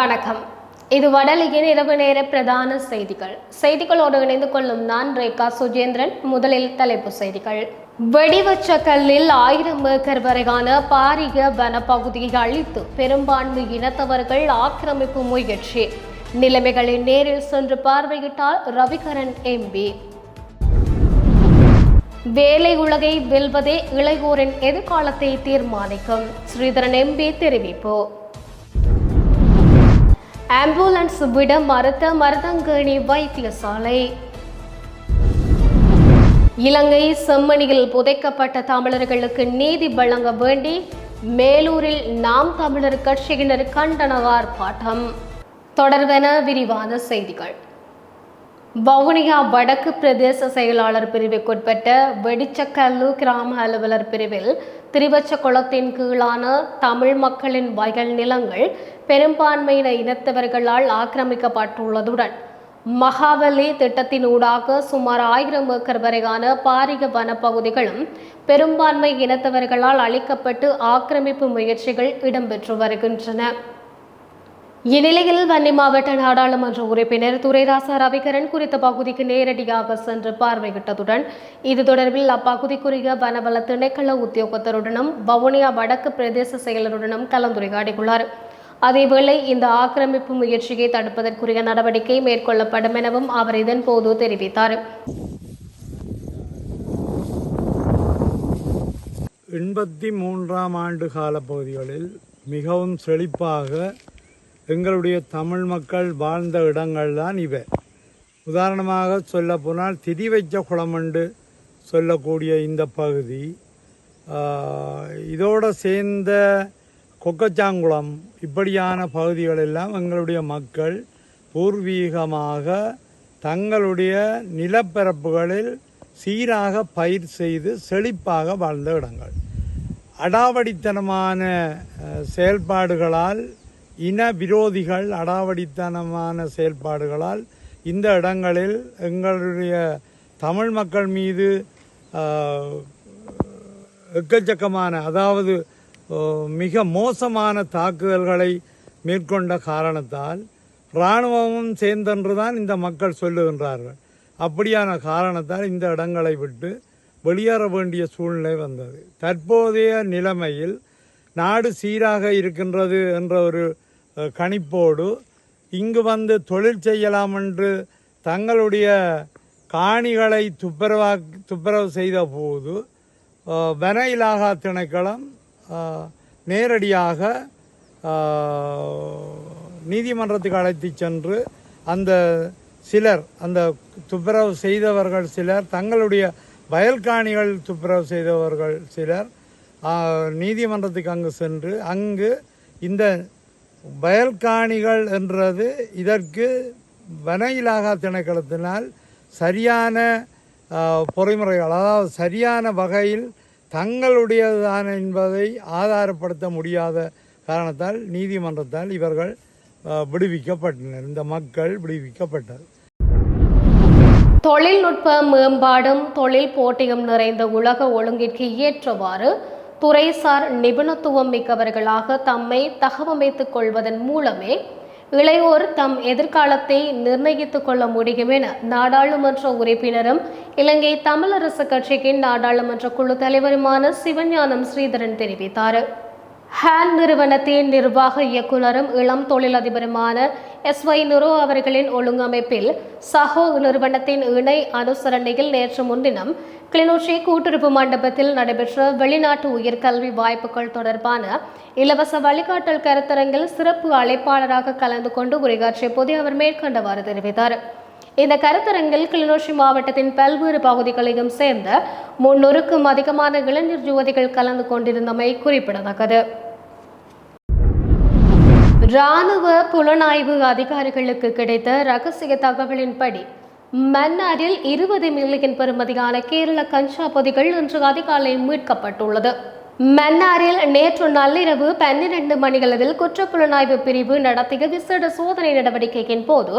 வணக்கம். இது வடலியின் இரவு நேர பிரதான செய்திகள். செய்திகளோடு இணைந்து கொள்ளும் நான் ரேகா சுஜேந்திரன் முதலில் தலைப்பு செய்திகள். வெடிவச்ச கல்லில் ஆயிரம் ஏக்கர் வரையான பாரிய வனப்பகுதியை அழித்து பெரும்பான்மை இனத்தவர்கள் ஆக்கிரமிப்பு முயற்சி. நிலைமைகளை நேரில் சென்று பார்வையிட்டார் ரவிகரன் எம்பி வேலை உலகை வெல்வதே இளையோரின் எதிர்காலத்தை தீர்மானிக்கும். ஸ்ரீதரன் எம்பி தெரிவிப்பு. ஆம்புலன்ஸ் விட மறுத்த மருதங்கேணி வைத்தியசாலை இலங்கை செம்மணியில் புதைக்கப்பட்ட தமிழர்களுக்கு நீதி வழங்க வேண்டி மேலூரில் நாம் தமிழர் கட்சியினர் கண்டன ஆர்ப்பாட்டம் தொடர்பென விரிவான செய்திகள். வவுனியா வடக்கு பிரதேச செயலாளர் பிரிவுக்குட்பட்ட வெடிச்சக்கல்லு கிராம அலுவலர் பிரிவில் திருவச்சக்குளத்தின் கீழான தமிழ் மக்களின் வயல் நிலங்கள் பெரும்பான்மையின இனத்தவர்களால் ஆக்கிரமிக்கப்பட்டுள்ளதுடன் மகாவலி திட்டத்தினூடாக சுமார் ஆயிரம் ஏக்கர் வரையான பாரிய வனப்பகுதிகளும் பெரும்பான்மை இனத்தவர்களால் அளிக்கப்பட்டு ஆக்கிரமிப்பு முயற்சிகள் இடம்பெற்று வருகின்றன. இந்நிலையில் வன்னி மாவட்ட நாடாளுமன்ற உறுப்பினர் துரைராசா ரவிகரன் குறித்த பகுதிக்கு நேரடியாக சென்று பார்வையிட்டதுடன் இது தொடர்பில் அப்பகுதிக்குரிய வனவள திணைக்கள உத்தியோகத்தருடனும் வவுனியா வடக்கு பிரதேச செயலருடனும் கலந்துரையாடியுள்ளார். அதேவேளை இந்த ஆக்கிரமிப்பு முயற்சியை தடுப்பதற்குரிய நடவடிக்கை மேற்கொள்ளப்படும் எனவும் அவர் இதன்போது தெரிவித்தார். எண்பத்தி மூன்றாம் ஆண்டு கால பகுதிகளில் மிகவும் செழிப்பாக எங்களுடைய தமிழ் மக்கள் வாழ்ந்த இடங்கள் தான் இவை. உதாரணமாக சொல்ல போனால் திரி வைச்ச குளம் என்று சொல்லக்கூடிய இந்த பகுதி இதோடு சேர்ந்த கொக்கச்சாங்குளம் இப்படியான பகுதிகள் எல்லாம் எங்களுடைய மக்கள் பூர்வீகமாக தங்களுடைய நிலப்பரப்புகளில் சீராக பயிர் செய்து செழிப்பாக வாழ்ந்த இடங்கள். அடாவடித்தனமான செயல்பாடுகளால் இன விரோதிகள் அடாவடித்தனமான செயல்பாடுகளால் இந்த இடங்களில் எங்களுடைய தமிழ் மக்கள் மீது எக்கச்சக்கமான அதாவது மிக மோசமான தாக்குதல்களை மேற்கொண்ட காரணத்தால் இராணுவமும் சேர்ந்தென்றுதான் இந்த மக்கள் சொல்லுகின்றார்கள். அப்படியான காரணத்தால் இந்த இடங்களை விட்டு வெளியேற வேண்டிய சூழ்நிலை வந்தது. தற்போதைய நிலைமையில் நாடு சீராக இருக்கின்றது என்ற ஒரு கணிப்போடு இங்கு வந்து தொழில் செய்யலாம் என்று தங்களுடைய காணிகளை துப்புரவா துப்புரவு செய்த போது வன இலாகா திணைக்களம் நேரடியாக நீதிமன்றத்துக்கு அழைத்து சென்று அந்த சிலர் அந்த துப்புரவு செய்தவர்கள் சிலர் தங்களுடைய வயல்காணிகள் துப்புரவு செய்தவர்கள் சிலர் நீதிமன்றத்துக்கு அங்கு சென்று அங்கு இந்த வயல்காணிகள் என்றது இதற்கு வன இலாகா திணைக்களத்தினால் சரியான பொறிமுறைகள் அதாவது சரியான வகையில் தங்களுடையதுதான் என்பதை ஆதாரப்படுத்த முடியாத காரணத்தால் நீதிமன்றத்தால் இவர்கள் விடுவிக்கப்பட்டனர். இந்த மக்கள் விடுவிக்கப்பட்டது தொழில்நுட்ப மேம்பாடும் தொழில் போட்டியும் நிறைந்த உலக ஒழுங்கிற்கு ஏற்றவாறு துறைசார் நிபுணத்துவம் மிக்கவர்களாக தம்மை தகவமைத்துக் கொள்வதன் மூலமே இளையோர் தம் எதிர்காலத்தை நிர்ணயித்துக் கொள்ள முடியும் என நாடாளுமன்ற உறுப்பினரும் இலங்கை தமிழரசு கட்சியின் நாடாளுமன்ற குழு தலைவருமான சிவஞானம் ஸ்ரீதரன் தெரிவித்தார். ஹேன் நிறுவனத்தின் நிர்வாக இயக்குனரும் இளம் தொழிலதிபருமான எஸ் ஒய் நுரோ அவர்களின் ஒழுங்கமைப்பில் சஹோ நிறுவனத்தின் இணை அனுசரணையில் நேற்று முன்தினம் கிளிநொச்சி கூட்டுறவு மண்டபத்தில் நடைபெற்ற வெளிநாட்டு உயர்கல்வி வாய்ப்புகள் தொடர்பான இலவச வழிகாட்டல் கருத்தரங்கில் சிறப்பு அழைப்பாளராக கலந்து கொண்டு உரையாற்றிய போது அவர் மேற்கண்டவாறு தெரிவித்தார். இந்த கருத்தரங்கில் கிளிநொச்சி மாவட்டத்தின் பல்வேறு பகுதிகளையும் சேர்ந்த முன்னூறுக்கும் அதிகமான இளைஞர் யுவதிகள் கலந்து கொண்டிருந்தமை குறிப்பிடத்தக்கது. இராணுவ புலனாய்வு அதிகாரிகளுக்கு கிடைத்த ரகசிய தகவலின்படி மன்னாரில் இருபது மில்லியன் பெறுமதியான கேரள கஞ்சா பொதிகள் இன்று அதிகாலை மீட்கப்பட்டுள்ளது. மன்னாரில் நேற்று நள்ளிரவு பன்னிரண்டு மணிகளவில் குற்றப்புலனாய்வு பிரிவு நடத்திய விசேட சோதனை நடவடிக்கையின் போது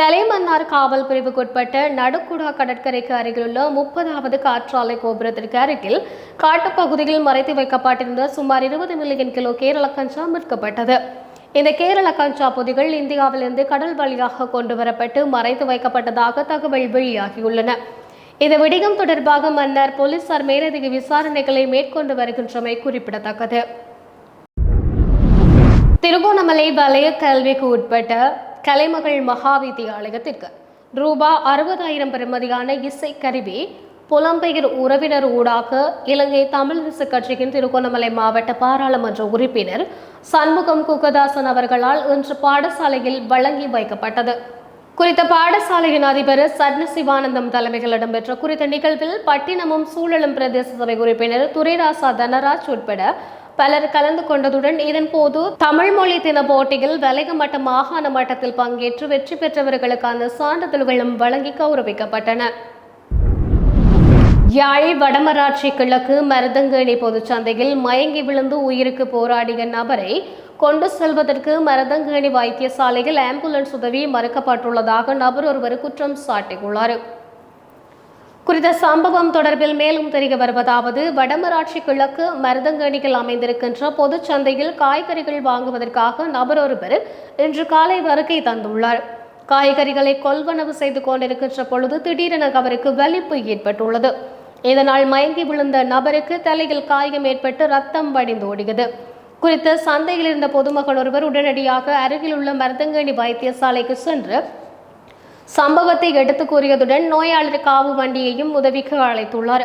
தலைமன்னார் காவல் பிரிவுக்குட்பட்ட நடுக்குடா கடற்கரைக்கு அருகிலுள்ள முப்பதாவது காற்றாலை கோபுரத்திற்கு அருகில் காட்டுப்பகுதியில் மறைத்து வைக்கப்பட்டிருந்த சுமார் இருபது மில்லியன் கிலோ கேரள கஞ்சா மீட்கப்பட்டது இந்த கேரள கஞ்சா பொதிகள் இந்தியாவிலிருந்து கடல் வழியாக கொண்டு வரப்பட்டு மறைத்து வைக்கப்பட்டதாக தகவல் வெளியாகியுள்ளன. இந்த விடயம் தொடர்பாக மன்னர் போலீசார் மேலதிக விசாரணைகளை மேற்கொண்டு வருகின்றமை குறிப்பிடத்தக்கது. திருகோணமலை வலய கல்விக்கு உட்பட்ட கலைமகள் மகாவித்தியாலயத்திற்கு ரூபா அறுபதாயிரம் பெறுமதியான இசைக்கருவி புலம்பெயர் உறவினர் ஊடாக இலங்கை தமிழரசு கட்சியின் திருகோணமலை மாவட்ட பாராளுமன்ற உறுப்பினர் சண்முகம் குகதாசன் அவர்களால் இன்று பாடசாலையில் வழங்கி வைக்கப்பட்டது. குறித்த பாடசாலையின் அதிபர் சட்ன சிவானந்தம் தலைமையில் இடம்பெற்ற குறித்த நிகழ்வில் பட்டினமும் சூழலும் பிரதேச சபை உறுப்பினர் துரைராசா தனராஜ் உட்பட பலர் கலந்து கொண்டதுடன் இதன் போது தமிழ் மொழி தின போட்டியில் வலக மட்ட மாகாண மட்டத்தில் பங்கேற்று வெற்றி பெற்றவர்களுக்கான சான்றிதழ்களும் வழங்கி கௌரவிக்கப்பட்டன. யாழ் வடமராட்சி கிழக்கு மருதங்கேணி பொதுச்சந்தையில் மயங்கி விழுந்து உயிருக்கு போராடிய நபரை கொண்டு செல்வதற்கு மரதங்கேணி வைத்தியசாலையில் ஆம்புலன்ஸ் உதவி மறுக்கப்பட்டுள்ளதாக நபர் ஒருவர் குற்றம் சாட்டியுள்ளார். குறித்த சம்பவம் தொடர்பில் மேலும் தெரிய வருவதாவது வடமராட்சி கிழக்கு மருதங்கணிகள் அமைந்திருக்கின்ற பொதுச் சந்தையில் காய்கறிகள் வாங்குவதற்காக நபர் ஒருவர் இன்று காலை வருகை தந்துள்ளார். காய்கறிகளை கொள்வனவு செய்து கொண்டிருக்கின்ற பொழுது திடீரென அவருக்கு வலிப்பு ஏற்பட்டுள்ளது. இதனால் மயங்கி விழுந்த நபருக்கு தலையில் காயம் ஏற்பட்டு ரத்தம் வடிந்து ஓடியது. குறித்த சந்தையில் இருந்த பொதுமக்கள் ஒருவர் உடனடியாக அருகில் உள்ள மருதங்கணி வைத்தியசாலைக்கு சென்று சம்பவத்தை எடுத்து கூறியதுடன் நோயாளர் காவு வண்டியையும் உதவிக்கு அழைத்துள்ளார்.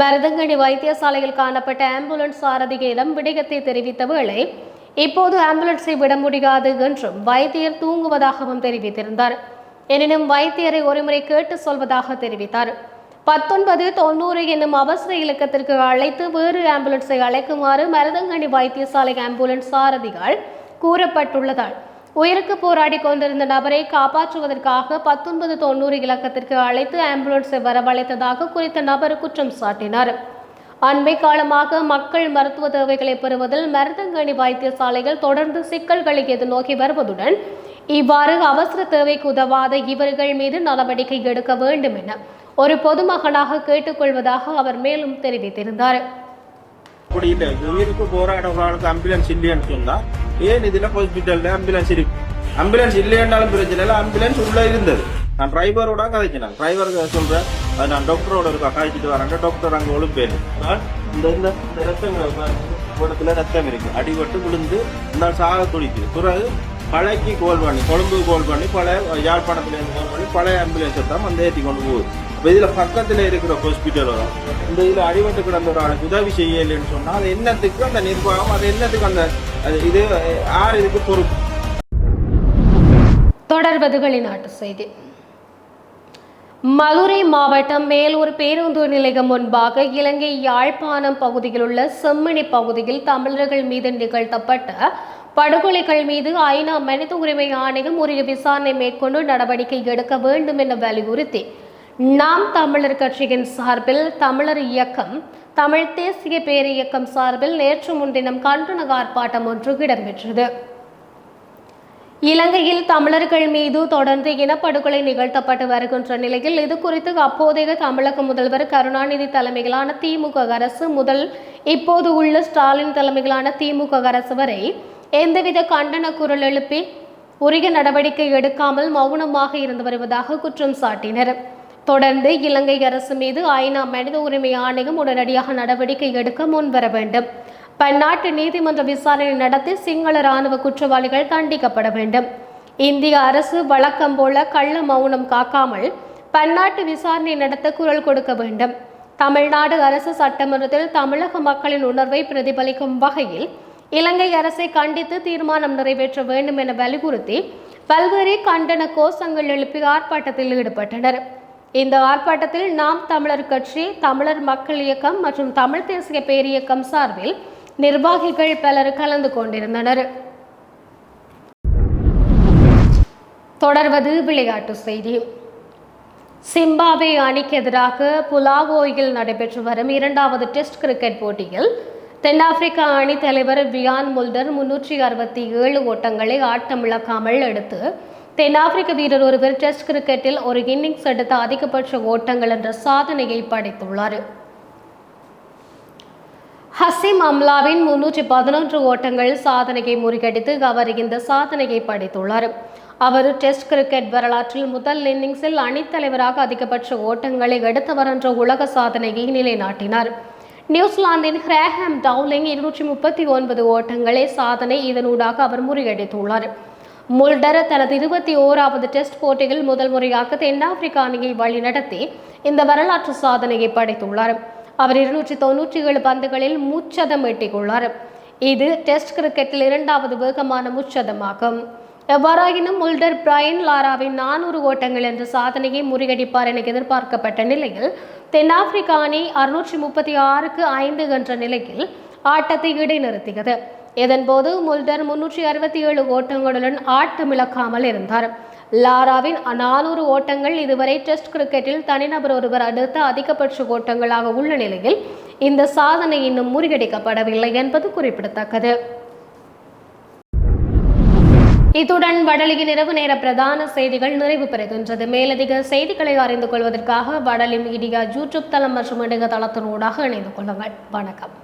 மருதங்கணி வைத்தியசாலையில் காணப்பட்ட ஆம்புலன்ஸ் சாரதியிடம் விடயத்தை தெரிவித்த வேளை இப்போது ஆம்புலன்ஸை விட முடியாது என்றும் வைத்தியர் தூங்குவதாகவும் தெரிவித்திருந்தார். எனினும் வைத்தியரை ஒருமுறை கேட்டு சொல்வதாக தெரிவித்தார். பத்தொன்பது தொண்ணூறு என்னும் அவசர இலக்கத்திற்கு அழைத்து வேறு ஆம்புலன்ஸை அழைக்குமாறு மருதங்கணி வைத்தியசாலை ஆம்புலன்ஸ் சாரதிகள் கூறப்பட்டுள்ளதால் உயிருக்கு போராடி கொண்டிருந்த நபரை காப்பாற்றுவதற்காக பத்தொன்பது தொண்ணூறு இலக்கத்திற்கு அழைத்து ஆம்புலன்ஸை வரவழைத்ததாக குறித்த நபர் குற்றம் சாட்டினார். அண்மை காலமாக மக்கள் மருத்துவ தேவைகளை பெறுவதில் மருதங்கணி வைத்தியசாலைகள் தொடர்ந்து சிக்கல்களை எதிர்நோக்கி வருவதுடன் இவ்வாறு அவசர தேவைக்கு உதவாத இவர்கள் மீது நடவடிக்கை எடுக்க வேண்டும் என ஒரு பொதுமகனாக கேட்டுக்கொள்வதாக அவர் மேலும் தெரிவித்திருந்தார். அப்படி இல்லை உயிருக்கு போராடுறவர்களுக்கு ஆம்புலன்ஸ் இல்லைன்னு சொன்னா ஏன் இதுல ஹாஸ்பிட்டல்ல ஆம்புலன்ஸ் இருக்கு? ஆம்புலன்ஸ் இல்லைன்றாலும் பிரச்சனை இல்லை ஆம்புலன்ஸ் உள்ள இருந்தது. நான் டிரைவரோட கதைச்சினேன் டிரைவருக்கு சொல்றேன் அது நான் டாக்டரோட இருக்கா கதைச்சிட்டு வரேன் டாக்டர் அங்கே ஒழுப்பேன் இந்த இந்த இந்த ரத்தம் இடத்துல ரத்தம் இருக்கு. அடிபட்டு விழுந்து இந்த சாக துடிக்குது பிறகு பழைக்கு கோல் பண்ணி கொழும்பு கோல் பண்ணி பழைய யாழ்ப்பாணத்துல இருந்து கோல் பண்ணி பழைய ஆம்புலன்ஸை தான் வந்து ஏற்றி கொண்டு போகுது. இதில் பக்கத்தில் இருக்கிற ஹாஸ்பிட்டல் வரும் இந்த இதில் அடிபட்டு கிடந்த ஒரு ஆளுக்கு உதவி செய்யலைன்னு சொன்னால் அது என்னத்துக்கு அந்த நிர்வாகம் அது என்னத்துக்கு அந்த அது இது யார் இதுக்கு பொறுப்பு? தொடர்வது நாட்டு செய்தி. மதுரை மாவட்டம் மேலூர் பேருந்து நிலையம் முன்பாக இலங்கை யாழ்ப்பாணம் பகுதியில் உள்ள செம்மணி பகுதியில் தமிழர்கள் மீது நிகழ்த்தப்பட்ட படுகொலைகள் மீது ஐநா மனித உரிமை ஆணையம் உரிய விசாரணை மேற்கொண்டு நடவடிக்கை எடுக்க வேண்டும் என வலியுறுத்தி நாம் தமிழர் கட்சியின் சார்பில் தமிழர் இயக்கம் தமிழ் தேசிய பேரியக்கம் சார்பில் நேற்று முன்தினம் கண்டன ஆர்ப்பாட்டம் ஒன்று இடம்பெற்றது. இலங்கையில் தமிழர்கள் மீது தொடர்ந்து இனப்படுகொலை நிகழ்த்தப்பட்டு வருகின்ற நிலையில் இது குறித்து அப்போதைய தமிழக முதல்வர் கருணாநிதி தலைமையிலான திமுக அரசு முதல் இப்போது உள்ள ஸ்டாலின் தலைமையிலான திமுக அரசு வரை எந்தவித கண்டன குரல் எழுப்பி உரிய நடவடிக்கை எடுக்காமல் மௌனமாக இருந்து வருவதாக குற்றம் சாட்டினர். தொடர்ந்து இலங்கை அரசு மீது ஐநா மனித உரிமை ஆணையம் உடனடியாக நடவடிக்கை எடுக்க முன்வர வேண்டும். பன்னாட்டு நீதிமன்ற விசாரணை நடத்தி சிங்கள இராணுவ குற்றவாளிகள் தண்டிக்கப்பட வேண்டும். இந்திய அரசு வழக்கம் போல கள்ள மௌனம் காக்காமல் பன்னாட்டு விசாரணை நடத்த குரல் கொடுக்க வேண்டும். தமிழ்நாடு அரசு சட்டமன்றத்தில் தமிழக மக்களின் உணர்வை பிரதிபலிக்கும் வகையில் இலங்கை அரசை கண்டித்து தீர்மானம் நிறைவேற்ற வேண்டும் என வலியுறுத்தி பல்வேறு கண்டன கோஷங்கள் எழுப்பி ஆர்ப்பாட்டத்தில் ஈடுபட்டனர். இந்த ஆர்ப்பாட்டத்தில் நாம் தமிழர் கட்சி தமிழர் மக்கள் இயக்கம் மற்றும் தமிழ் தேசிய பேரியக்கம் சார்பில் நிர்வாகிகள் பலர் கலந்து கொண்டிருந்தனர். தொடர்வது விளையாட்டு செய்தி. சிம்பாபே அணிக்கு எதிராக புலாவோயில் நடைபெற்று வரும் இரண்டாவது டெஸ்ட் கிரிக்கெட் போட்டியில் தென்னாப்பிரிக்கா அணி தலைவர் வியான் முல்டர் முன்னூற்றி அறுபத்தி ஏழு ஓட்டங்களை ஆட்டமிழக்காமல் எடுத்து தென்னாப்பிரிக்க வீரர் ஒருவர் டெஸ்ட் கிரிக்கெட்டில் ஒரு இன்னிங்ஸ் எடுத்த அதிகபட்ச ஓட்டங்கள் என்ற சாதனையை படைத்துள்ளார். ஹசீம் அம்லாவின் முன்னூற்றி பதினொன்று ஓட்டங்கள் சாதனையை முறியடித்து அவர் இந்த சாதனையை படைத்துள்ளார். அவர் டெஸ்ட் கிரிக்கெட் வரலாற்றில் முதல் இன்னிங்ஸில் அணித்தலைவராக அதிகபட்ச ஓட்டங்களை எடுத்தவர் என்ற உலக சாதனையை நிலைநாட்டினார். நியூசிலாந்தின் ஹிராஹாம் டவுலிங் இருநூற்றி முப்பத்தி ஒன்பது ஓட்டங்களே சாதனை இதனூடாக அவர் முறியடித்துள்ளார். முல்டர் தனது இருபத்தி ஓராவது டெஸ்ட் போட்டியில் முதல் முறையாக தென்னாப்பிரிக்க அணியை வழிநடத்தி இந்த வரலாற்று சாதனையை படைத்துள்ளார். அவர் இருநூற்றி தொன்னூற்றி ஏழு பந்துகளில் முச்சதம் எட்டியுள்ளார் இது டெஸ்ட் கிரிக்கெட்டில் இரண்டாவது வேகமான முச்சதமாகும். எவ்வாறாயினும் முல்டர் பிரையன் லாராவின் நானூறு ஓட்டங்கள் என்ற சாதனையை முறியடிப்பார் என எதிர்பார்க்கப்பட்ட நிலையில் தென்னாப்பிரிக்க அணி அறுநூற்றி முப்பத்தி ஆறுக்கு ஐந்து என்ற நிலையில் ஆட்டத்தை இடைநிறுத்தியது. இதன்போது முல்டர் முன்னூற்றி அறுபத்தி ஏழு ஓட்டங்களுடன் ஆட்டமிழக்காமல் இருந்தார். லாராவின் நானூறு ஓட்டங்கள் இதுவரை டெஸ்ட் கிரிக்கெட்டில் தனிநபர் ஒருவர் அடுத்த அதிகபட்ச ஓட்டங்களாக உள்ள நிலையில் இந்த சாதனை இன்னும் முறியடிக்கப்படவில்லை என்பது குறிப்பிடத்தக்கது. இத்துடன் வடலியின் இரவு நேர பிரதான செய்திகள் நிறைவு பெறுகின்றது. மேலதிக செய்திகளை அறிந்து கொள்வதற்காக வடலி மீடியா யூடியூப் தளம் மற்றும் இணையதளத்தினூடாக இணைந்து கொள்ளுங்கள். வணக்கம்.